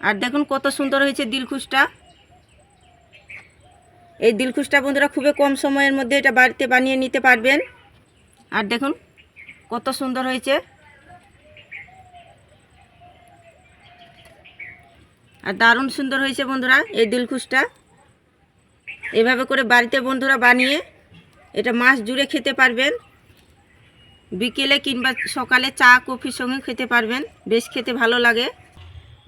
আর দেখুন কত সুন্দর হয়েছে দিলখুশটা। এই দিলখুশটা বন্ধুরা খুবই কম সময়ের মধ্যে এটা বাড়িতে বানিয়ে নিতে পারবেন। আর দেখুন কত সুন্দর হয়েছে। আর দারুণ সুন্দর হয়েছে বন্ধুরা এই দিলখুশটা। এভাবে করে বাড়িতে বন্ধুরা বানিয়ে এটা মাস জুড়ে খেতে পারবেন। বিকেলে কিংবা সকালে চা, কফির সঙ্গে খেতে পারবেন। বেশ খেতে ভালো লাগে।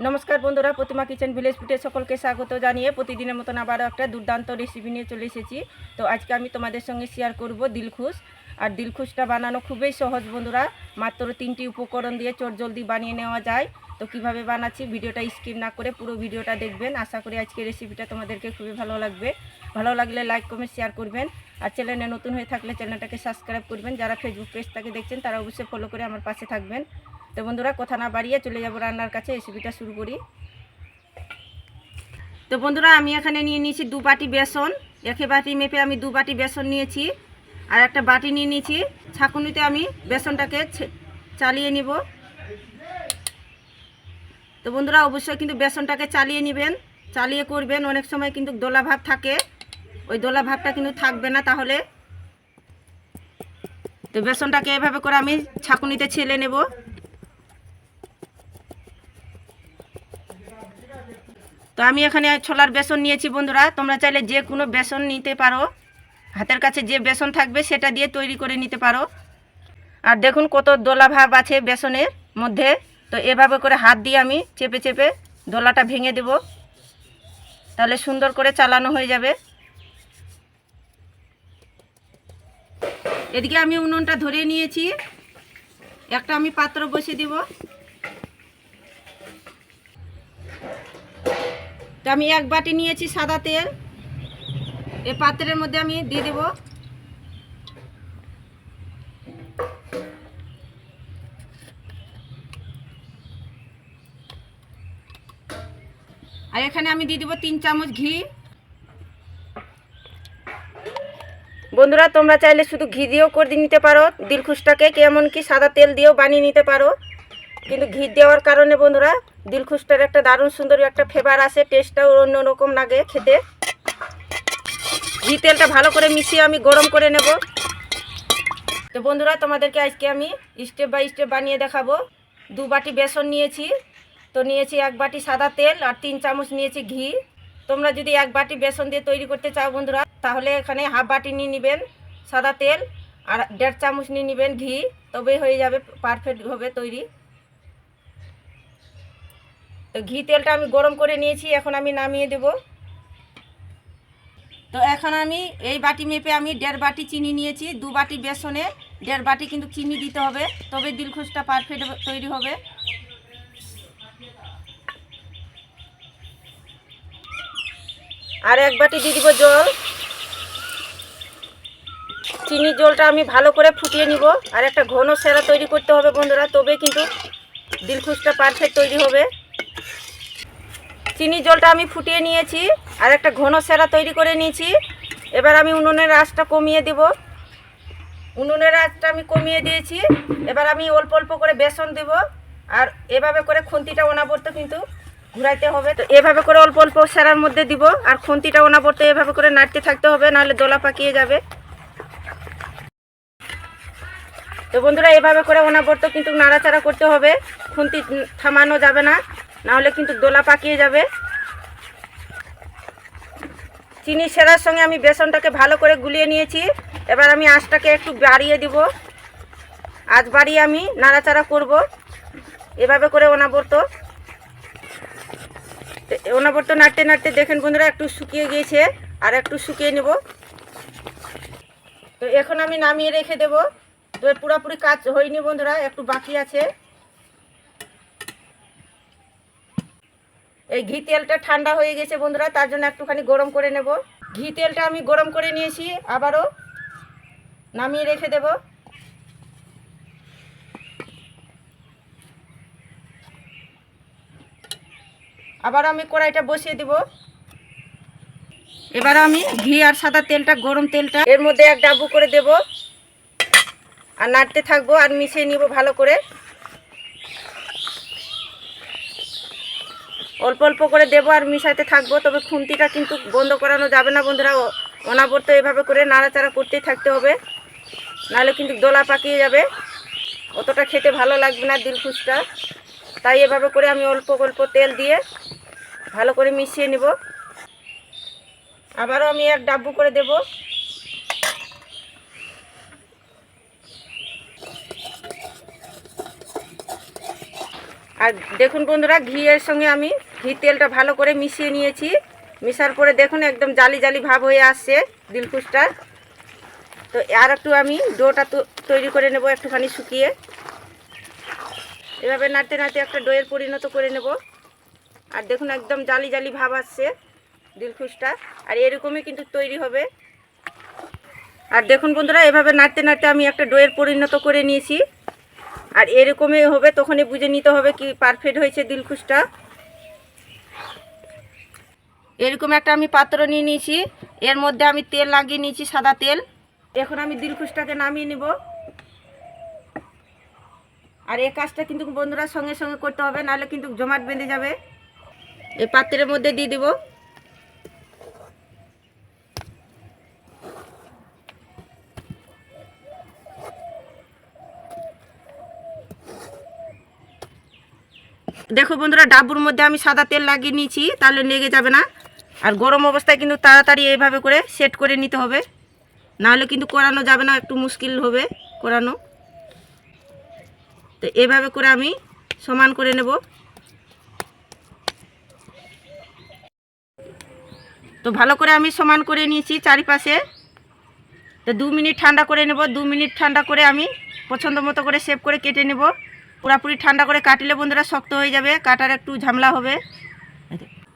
নমস্কার বন্ধুরা, প্রতিমা কিচেন ভিলেজ ফুটে সকলকে স্বাগত জানিয়ে প্রতিদিনের মতন আবারও একটা দুর্দান্ত রেসিপি নিয়ে চলে এসেছি। তো আজকে আমি তোমাদের সঙ্গে শেয়ার করব দিলখুশ। আর দিলখুশটা বানানো খুবই সহজ বন্ধুরা, মাত্র তিনটি উপকরণ দিয়ে চটজলদি বানিয়ে নেওয়া যায়। তো কীভাবে বানাচ্ছি ভিডিওটা স্কিপ না করে পুরো ভিডিওটা দেখবেন। আশা করি আজকে রেসিপিটা তোমাদেরকে খুবই ভালো লাগবে। ভালো লাগলে লাইক কমেন্ট শেয়ার করবেন। আর চ্যানেলে নতুন হয়ে থাকলে চ্যানেলটাকে সাবস্ক্রাইব করবেন। যারা ফেসবুক পেজ দেখছেন তারা অবশ্যই ফলো করে আমার পাশে থাকবেন। তো বন্ধুরা, কথা না বাড়িয়ে চলে যাব রান্নার কাছে রেসিপিটা শুরু করি। তো বন্ধুরা, আমি এখানে নিয়ে নিয়েছি দু বাটি বেসন। একে বাটি মেপে আমি দু বাটি বেসন নিয়েছি, আর একটা বাটি নিয়ে নিয়েছি। ছাঁকুনিতে আমি বেসনটাকে চালিয়ে নিব। তো বন্ধুরা, অবশ্যই কিন্তু বেসনটাকে চালিয়ে নেবেন। চালিয়ে করবেন, অনেক সময় কিন্তু দোলা ভাব থাকে। ওই দোলা ভাবটা কিন্তু থাকবে না তাহলে। তো বেসনটাকে এভাবে করে আমি ছাঁকুনিতে ছেলে নেব। তো আমি এখানে ছোলার বেসন নিয়েছি বন্ধুরা। তোমরা চাইলে যে কোনো বেসন নিতে পারো। হাতের কাছে যে বেসন থাকবে সেটা দিয়ে তৈরি করে নিতে পারো। আর দেখুন কত দোলা ভাব আছে বেসনের মধ্যে। তো এভাবে করে হাত দিয়ে আমি চেপে চেপে দোলাটা ভেঙে দেব। তাহলে সুন্দর করে চালানো হয়ে যাবে। এদিকে আমি উনুনটা ধরে নিয়েছি। একটা আমি পাত্র বসিয়ে দিব। তো আমি এক বাটি নিয়েছি সাদা তেল। এ পাত্রের মধ্যে আমি দিয়ে দেব। আর এখানে আমি দিয়ে দেবো তিন চামচ ঘি। বন্ধুরা, তোমরা চাইলে শুধু ঘি দিয়েও করে নিতে পারো। দিলখুশটাকে কেমন কি সাদা তেল দিয়েও বানিয়ে নিতে পারো। কিন্তু ঘি দেওয়ার কারণে বন্ধুরা দিলখুশটার একটা দারুণ সুন্দর একটা ফ্লেভার আসে টেস্টটাও অন্য রকম লাগে খেতে। ঘি তেলটা ভালো করে মিশিয়ে আমি গরম করে নেব। তো বন্ধুরা, তোমাদেরকে আজকে আমি স্টেপ বাই স্টেপ বানিয়ে দেখাবো। দু বাটি বেসন নিয়েছি, তো নিয়েছি এক বাটি সাদা তেল আর তিন চামচ নিয়েছি ঘি। তোমরা যদি এক বাটি বেসন দিয়ে তৈরি করতে চাও বন্ধুরা, তাহলে এখানে হাফ বাটি নিয়ে নেবেন সাদা তেল আর দেড় চামচ নিয়ে নেবেন ঘি। তবে হয়ে যাবে পারফেক্ট হবে তৈরি। তো ঘি তেলটা আমি গরম করে নিয়েছি, এখন আমি নামিয়ে দেব। তো এখন আমি এই বাটি মেপে আমি দেড় বাটি চিনি নিয়েছি, দু বাটি বেসনে দেড় বাটি কিন্তু চিনি দিতে হবে, তবে দিলখোসটা পারফেক্ট তৈরি হবে। আর এক বাটি দিয়ে দিব জল। চিনির জলটা আমি ভালো করে ফুটিয়ে নিব, আর একটা ঘন সেরা তৈরি করতে হবে বন্ধুরা, তবে কিন্তু দিলখুশটা পারফেক্ট তৈরি হবে। চিনির জলটা আমি ফুটিয়ে নিয়েছি আর একটা ঘন সেরা তৈরি করে নিয়েছি। এবার আমি উনুনের আঁচটা কমিয়ে দেব। উনুনের আঁচটা আমি কমিয়ে দিয়েছি। এবার আমি অল্প অল্প করে বেসন দেব। আর এভাবে করে খুন্তিটা অনাবর্ত কিন্তু ঘুরাইতে হবে। তো এভাবে করে অল্প অল্প সেরার মধ্যে দিব। আর খুন্তিটা অনাবর্ত এভাবে করে নাড়তে থাকতে হবে, নাহলে দোলা পাকিয়ে যাবে। তো বন্ধুরা, এভাবে করে অনাবর্ত কিন্তু নাড়াচাড়া করতে হবে। খুন্তি থামানো যাবে না। নাহলে কিন্তু দোলা পাকিয়ে যাবে। চিনি সেরার সঙ্গে আমি বেসনটাকে ভালো করে গুলিয়ে নিয়েছি। এবার আমি আঁচটাকে একটু বাড়িয়ে দিব। আজ বাড়িয়ে আমি নাড়াচাড়া করব। এভাবে করে অনাবর্ত। অনাবর্ত নাড়তে নাড়তে দেখেন বন্ধুরা, একটু শুকিয়ে গিয়েছে আর একটু শুকিয়ে নেব। তো এখন আমি নামিয়ে রেখে দেব। তো পুরোপুরি কাজ হয়নি বন্ধুরা, একটু বাকি আছে। এই ঘি তেলটা ঠান্ডা হয়ে গেছে বন্ধুরা, তার জন্য একটুখানি গরম করে নেব। ঘি তেলটা আমি গরম করে নিয়েছি, আবারও নামিয়ে রেখে দেব। আবার আমি কড়াইটা বসিয়ে দিব। এবার আমি ঘি আর সাদা তেলটা, গরম তেলটা এর মধ্যে এক ডাবু করে দেব। আর নাড়তে থাকব, আর মিশিয়ে নিব ভালো করে। অল্প অল্প করে দেবো আর মিশাতে থাকব, তবে খুন্তিটা কিন্তু বন্ধ করানো যাবে না বন্ধুরা। অনাবর্ত এভাবে করে নাড়াচাড়া করতেই থাকতে হবে। নাহলে কিন্তু দোলা পাকিয়ে যাবে। অতটা খেতে ভালো লাগবে না দিলখুশটা। তাই এভাবে করে আমি অল্প অল্প তেল দিয়ে ভালো করে মিশিয়ে নেব। আবারও আমি এক ডাব্বু করে দেব। আর দেখুন বন্ধুরা, ঘিয়ের সঙ্গে আমি ঘি তেলটা ভালো করে মিশিয়ে নিয়েছি। মিশার পরে দেখুন একদম জালি জালি ভাব হয়ে আসছে দিলখুশটা। তো আর একটু আমি ডোটা তৈরি করে নেব একটুখানি শুকিয়ে। এভাবে নাড়তে নাড়তে একটা ডোয়ের পরিণত করে নেব। আর দেখুন একদম জালি জালি ভাব আসছে দিলখুশটা। আর এরকমই কিন্তু তৈরি হবে। আর দেখুন বন্ধুরা, এভাবে নাড়তে নাড়তে আমি একটা ডোয়ের পরিণত করে নিয়েছি। আর এরকমই হবে, তখনই বুঝে নিতে হবে কি পারফেক্ট হয়েছে দিলখুশটা। এরকম একটা আমি পাত্র নিয়ে নিয়েছি। এর মধ্যে আমি তেল লাগিয়ে নিয়েছি, সাদা তেল। এখন আমি দিলখুশটাকে নামিয়ে নিব। আর এই কাজটা কিন্তু বন্ধুরা সঙ্গে সঙ্গে করতে হবে, নাহলে কিন্তু জমাট বেঁধে যাবে। এই পাত্রের মধ্যে দিয়ে দিব। দেখো বন্ধুরা, ডাবুর মধ্যে আমি সাদা তেল লাগিয়ে নিয়েছি, তাহলে লেগে যাবে না। আর গরম অবস্থায় কিন্তু তাড়াতাড়ি এইভাবে করে সেট করে নিতে হবে। নাহলে কিন্তু করানো যাবে না, একটু মুশকিল হবে করানো। তো এভাবে করে আমি সমান করে নেব। তো ভালো করে আমি সমান করে নিয়েছি চারিপাশে। তো দু মিনিট ঠান্ডা করে নেব, দু মিনিট ঠান্ডা করে আমি পছন্দ মতো করে সেভ করে কেটে নেব। পুরাপুরি ঠান্ডা করে কাটলে বন্ধুরা শক্ত হয়ে যাবে, কাটার একটু ঝামেলা হবে।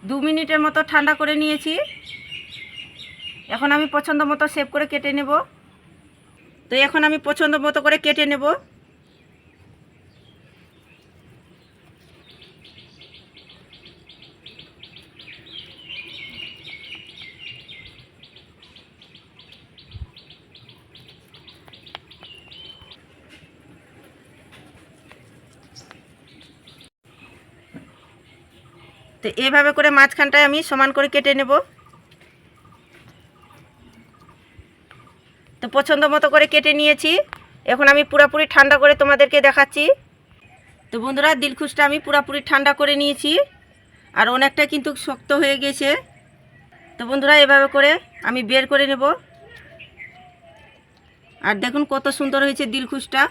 দু মিনিটের মতো ঠান্ডা করে নিয়েছি। এখন আমি পছন্দ মতো সেভ করে কেটে নেব। তো এখন আমি পছন্দ মতো করে কেটে নেব। তো এভাবে করে মাঝখানটায় আমি সমান করে কেটে নেব। তো পছন্দ মতো করে কেটে নিয়েছি। এখন আমি পুরোপুরি ঠান্ডা করে তোমাদেরকে দেখাচ্ছি। তো বন্ধুরা, দিলখুশটা আমি পুরোপুরি ঠান্ডা করে নিয়েছি আর অনেকটা কিন্তু শক্ত হয়ে গেছে। তো বন্ধুরা, এভাবে করে আমি বের করে নেব। আর দেখুন কত সুন্দর হয়েছে দিলখুশটা।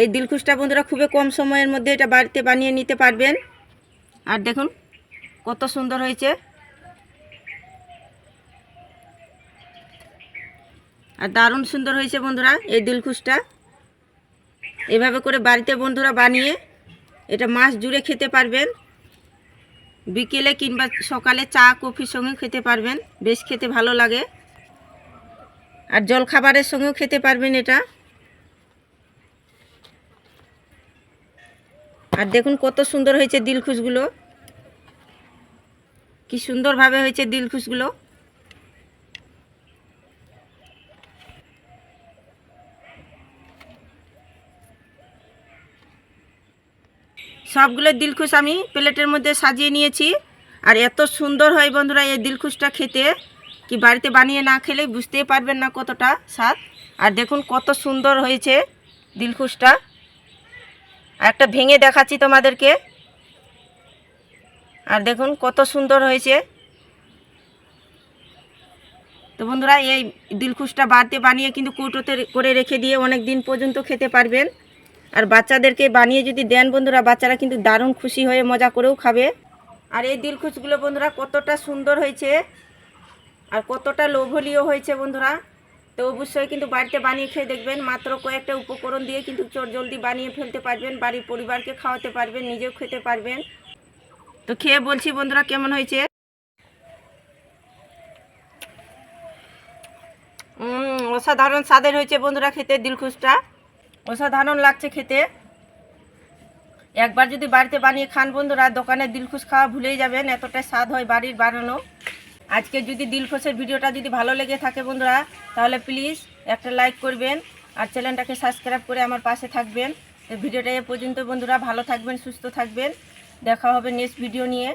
এই দিলখুশটা বন্ধুরা খুবই কম সময়ের মধ্যে এটা বাড়িতে বানিয়ে নিতে পারবেন। আর দেখুন, কত সুন্দর হয়েছে। আর দারুণ সুন্দর হয়েছে বন্ধুরা এই দিলখুশটা। এভাবে করে বাড়িতে বন্ধুরা বানিয়ে এটা মাস জুড়ে খেতে পারবেন। বিকেলে কিংবা সকালে চা, কফির সঙ্গে খেতে পারবেন। বেশ খেতে ভালো লাগে। আর জল খাবারের সঙ্গেও খেতে পারবেন এটা। আর দেখুন কত সুন্দর হয়েছে দিলখুশগুলো। কি সুন্দরভাবে হয়েছে দিলখুশগুলো। সবগুলো দিলখুশ আমি প্লেটের মধ্যে সাজিয়ে নিয়েছি। আর এত সুন্দর হয় বন্ধুরা এই দিলখুশটা খেতে। কি বাড়িতে বানিয়ে না খেলে বুঝতেই পারবেন না কতটা স্বাদ। আর দেখুন কত সুন্দর হয়েছে দিলখুশটা। আর একটা ভেঙে দেখাচ্ছি তোমাদেরকে। আর দেখুন কত সুন্দর হয়েছে। তো বন্ধুরা, এই দিলখুশটা বাড়তে বানিয়ে কিন্তু কৌটোতে করে রেখে দিয়ে অনেক দিন পর্যন্ত খেতে পারবেন। আর বাচ্চাদেরকে বানিয়ে যদি দেন বন্ধুরা, বাচ্চারা কিন্তু দারুণ খুশি হয়ে মজা করেও খাবে। আর এই দিলখুশগুলো বন্ধুরা কতটা সুন্দর হয়েছে। আর কতটা লোভনীয় হয়েছে বন্ধুরা। তো অবশ্যই কিন্তু বাড়িতে বানিয়ে খেয়ে দেখবেন। মাত্র কয়েকটা উপকরণ দিয়ে কিন্তু চট জলদি বানিয়ে ফেলতে পারবেন, বাড়ির পরিবারকে খাওয়াতে পারবেন, নিজেও খেতে পারবেন। তো খেয়ে বলছি বন্ধুরা কেমন হয়েছে? অসাধারণ স্বাদের হয়েছে বন্ধুরা খেতে, দিলখুশটা। অসাধারণ লাগছে খেতে। একবার যদি বাড়িতে বানিয়ে খান বন্ধুরা, দোকানে দিলখুশ খাওয়া ভুলেই যাবেন, এতটাই স্বাদ হয় বাড়ির বানানো। আজকে যদি দিলখোশের ভিডিওটা যদি ভালো লেগে থাকে বন্ধুরা, তাহলে প্লিজ একটা লাইক করবেন আর চ্যানেলটাকে সাবস্ক্রাইব করে আমার পাশে থাকবেন। ভিডিওটা এ পর্যন্ত বন্ধুরা ভালো থাকবেন, সুস্থ থাকবেন। দেখা হবে নেক্সট ভিডিও নিয়ে।